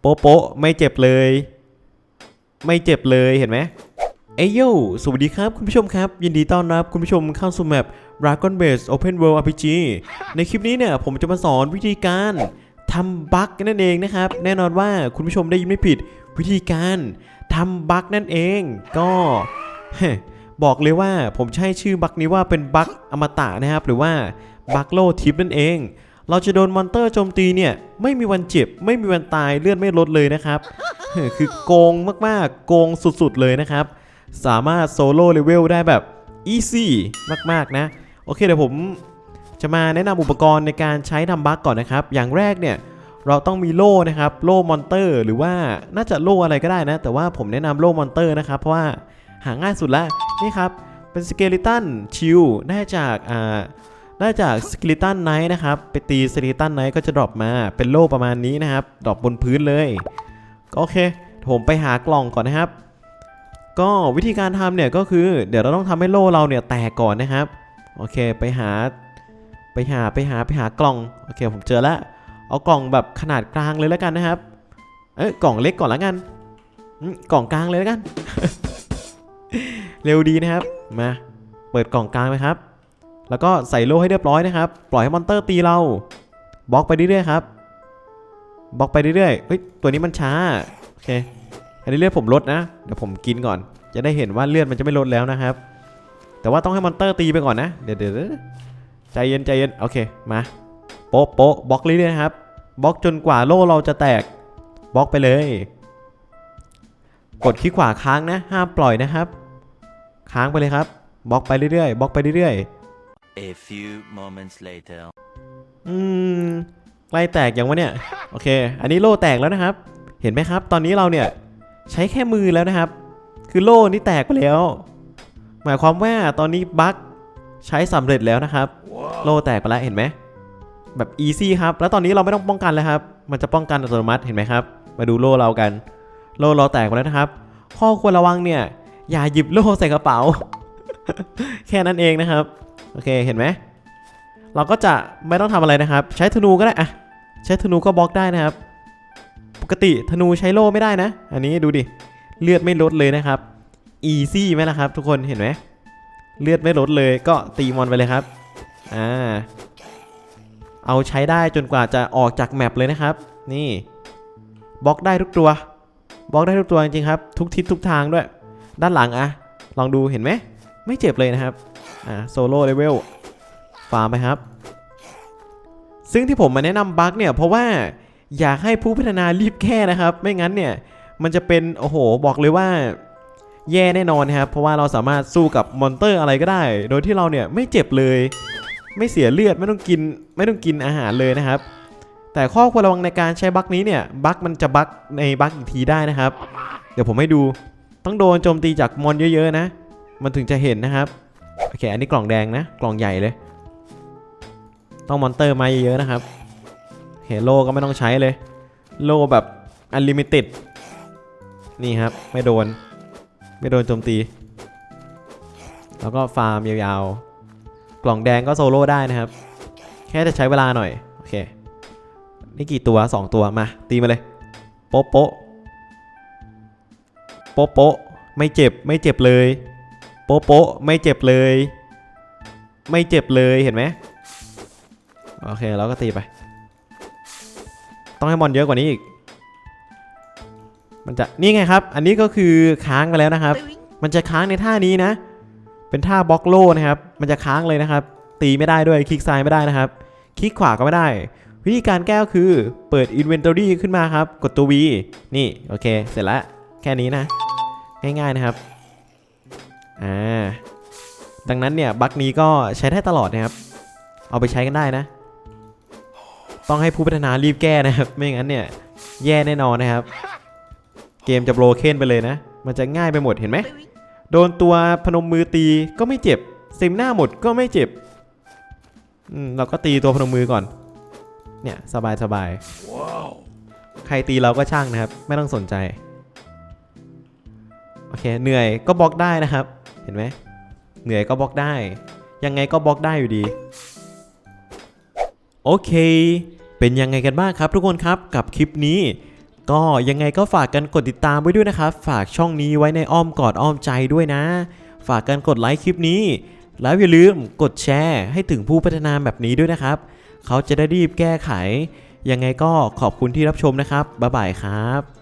โป๊ะโป๊ะไม่เจ็บเลย ไม่เจ็บเลยเห็นไหมเอ้ยโยสวัสดีครับคุณผู้ชมครับ ยินดีต้อนรับคุณผู้ชมเข้าสู่แมป Dragon Base Open World RPG ในคลิปนี้เนี่ยผมจะมาสอนวิธีการทำบั๊กนั่นเองนะครับ แน่นอนว่าคุณผู้ชมได้ยินไม่ผิดวิธีการทำบั๊กนั่นเอง ก็บอกเลยว่าผมใช้ชื่อบั๊กนี้ว่าเป็นบั๊กอมตะนะครับ หรือว่าบั๊กโลทิปนั่นเอง เราจะโดนมอนเตอร์โจมตีเนี่ย ไม่มีวันเจ็บ ไม่มีวันตายเลือดไม่ลดเลยนะครับ คือโกงมากๆ โกงสุดๆเลยนะครับ สามารถโซโล่เลเวลได้แบบอีซี่มากๆนะ โอเคเดี๋ยวผมจะมาแนะนำอุปกรณ์ในการใช้ทำบั๊กก่อนนะครับ อย่างแรกเนี่ยเราต้องมีโล่นะครับ โล่มอนเตอร์ หรือว่าน่าจะโล่อะไรก็ได้นะ แต่ว่าผมแนะนำโล่มอนเตอร์นะครับ เพราะว่าหาง่ายสุดละนี่ครับเป็นสเกลิตันชิลได้จากอ่า ได้จากสกิลิตันไนท์นะครับ ไปตีสกิลิตันไนท์ก็จะดรอปมาเป็นโล่ประมาณนี้นะครับ ดรอปบนพื้นเลย ก็โอเค ผมไปหากล่องก่อนนะครับ ก็วิธีการทำเนี่ยก็คือ เดี๋ยวเราต้องทำให้โล่เราเนี่ยแตกก่อนนะครับ โอเค ไปหา ไปหา ไปหา ไปหากล่อง โอเค ผมเจอแล้ว เอากล่องแบบขนาดกลางเลยแล้วกันนะครับ เอ้ย กล่องเล็กก่อนแล้วกัน กล่องกลางเลยแล้วกัน เร็วดีนะครับ มา เปิดกล่องกลางไหมครับ แล้วก็ใส่โล่ให้เรียบร้อยนะครับ ปล่อยให้มอนเตอร์ตีเราบล็อกไปเรื่อยๆครับบล็อกไปเรื่อยๆเฮ้ยตัวนี้มันช้าโอเคอันนี้เลือดผมลดนะเดี๋ยวผมกินก่อน จะได้เห็นว่าเลือดมันจะไม่ลดแล้วนะครับ แต่ว่าต้องให้มอนเตอร์ตีไปก่อนนะเดี๋ยวเดี๋ยวใจเย็นใจเย็นโอเคมาโป๊ะโป๊ะบล็อกเรื่อยๆครับบล็อกจนกว่าโล่เราจะแตกบล็อกไปเลย กดคลิกขวาค้างนะห้ามปล่อยนะครับ ค้างไปเลยครับบล็อกไปเรื่อยๆบล็อกไปเรื่อยๆ A few moments later. อืมใกล้แตกยังวะเนี่ย โอเค อันนี้โล่แตกแล้วนะครับ เห็นไหมครับ ตอนนี้เราเนี่ยใช้แค่มือแล้วนะครับ คือโล่นี่แตกไปแล้ว หมายความว่าตอนนี้บั๊กใช้สำเร็จแล้วนะครับ โล่แตกไปแล้วเห็นไหม แบบอีซี่ครับ แล้วตอนนี้เราไม่ต้องป้องกันแล้วครับ มันจะป้องกันอัตโนมัติเห็นไหมครับ มาดูโล่เรากัน โล่เราแตกไปแล้วนะครับ ข้อควรระวังเนี่ย อย่าหยิบโล่ใส่กระเป๋า แค่นั้นเองนะครับ โอเคเห็นไหมเราก็จะไม่ต้องทำอะไรนะครับ ใช้ธนูก็ได้อะใช้ธนูก็บล็อกได้นะครับ ปกติธนูใช้โล่ไม่ได้นะ อันนี้ดูดิเลือดไม่ลดเลยนะครับอีซี่ไหมล่ะครับ ทุกคนเห็นไหมเลือดไม่ลดเลยก็ตีมอนไปเลยครับอ่าเอาใช้ได้จนกว่าจะออกจากแมปเลยนะครับ นี่บล็อกได้ทุกตัวบล็อกได้ทุกตัวจริงๆครับ ทุกทิศทุกทางด้วย ด้านหลังอะลองดูเห็นไหมไม่เจ็บเลยนะครับ อ่าโซโล่เลเวลฟาร์มไปครับ ซึ่งที่ผมมาแนะนำบั๊กเนี่ยเพราะว่าอยากให้ผู้พัฒนารีบแก้นะครับ ไม่งั้นเนี่ย มันจะเป็น โอ้โห บอกเลยว่า แย่แน่นอนนะครับ เพราะว่าเราสามารถสู้กับมอนเตอร์อะไรก็ได้ โดยที่เราเนี่ยไม่เจ็บเลย ไม่เสียเลือดไม่ต้องกินไม่ต้องกินอาหารเลยนะครับ แต่ข้อควรระวังในการใช้บั๊กนี้เนี่ยบั๊กมันจะบั๊กในบั๊กอีกทีได้นะครับ เดี๋ยวผมให้ดูต้องโดนโจมตีจากมอนเยอะๆนะ มันถึงจะเห็นนะครับ โอเค อันนี้กล่องแดงนะ กล่องใหญ่เลย ต้องมอนเตอร์มาเยอะๆนะครับเฮโลก็ไม่ต้องใช้เลย โลแบบอันลิมิต็ดนี่ครับ ไม่โดน ไม่โดนโจมตี แล้วก็ฟาร์มยาวๆ กล่องแดงก็โซโล่ได้นะครับ แค่จะใช้เวลาหน่อย โอเค นี่กี่ตัว 2 ตัวมา ตีมาเลย โป๊ะโป๊ะโป๊ะโป๊ะไม่เจ็บไม่เจ็บเลย โป๊ะโป๊ะไม่เจ็บเลย ไม่เจ็บเลยเห็นไหมโอเคเราก็ตีไป ต้องให้มอนเยอะกว่านี้อีก มันจะนี่ไงครับ อันนี้ก็คือค้างไปแล้วนะครับ มันจะค้างในท่านี้นะ เป็นท่าบล็อกโลนะครับ มันจะค้างเลยนะครับ ตีไม่ได้ด้วยคลิกซ้ายไม่ได้นะครับ คลิกขวาก็ไม่ได้ วิธีการแก้ก็คือเปิด Inventory ขึ้นมาครับ กดตัว V นี่โอเค เสร็จแล้วแค่นี้นะ ง่ายๆนะครับ อ่าดังนั้นเนี่ยบั๊กนี้ก็ใช้ได้ตลอดนะครับ เอาไปใช้กันได้นะ ต้องให้ผู้พัฒนารีบแก้นะครับ ไม่งั้นเนี่ยแย่แน่นอนนะครับ เกมจะโบรเคนไปเลยนะ มันจะง่ายไปหมดเห็นไหม โดนตัวพนมมือตีก็ไม่เจ็บซิมหน้าหมดก็ไม่เจ็บอืมเราก็ตีตัวพนมมือก่อน เนี่ยสบายสบาย ใครตีเราก็ช่างนะครับ ไม่ต้องสนใจ โอเค เหนื่อยก็บล็อกได้นะครับ เห็นไหมเหนื่อยก็บล็อกได้ ยังไงก็บล็อกได้อยู่ดี โอเค เป็นยังไงกันบ้างครับ ทุกคนครับกับคลิปนี้ ก็ยังไงก็ฝากกันกดติดตามไว้ด้วยนะครับ ฝากช่องนี้ไว้ในอ้อมกอดอ้อมใจด้วยนะ ฝากกันกดไลค์คลิปนี้ แล้วอย่าลืมกดแชร์ให้ถึงผู้พัฒนาแบบนี้ด้วยนะครับ เขาจะได้รีบแก้ไข ยังไงก็ขอบคุณที่รับชมนะครับบ๊ายบายครับ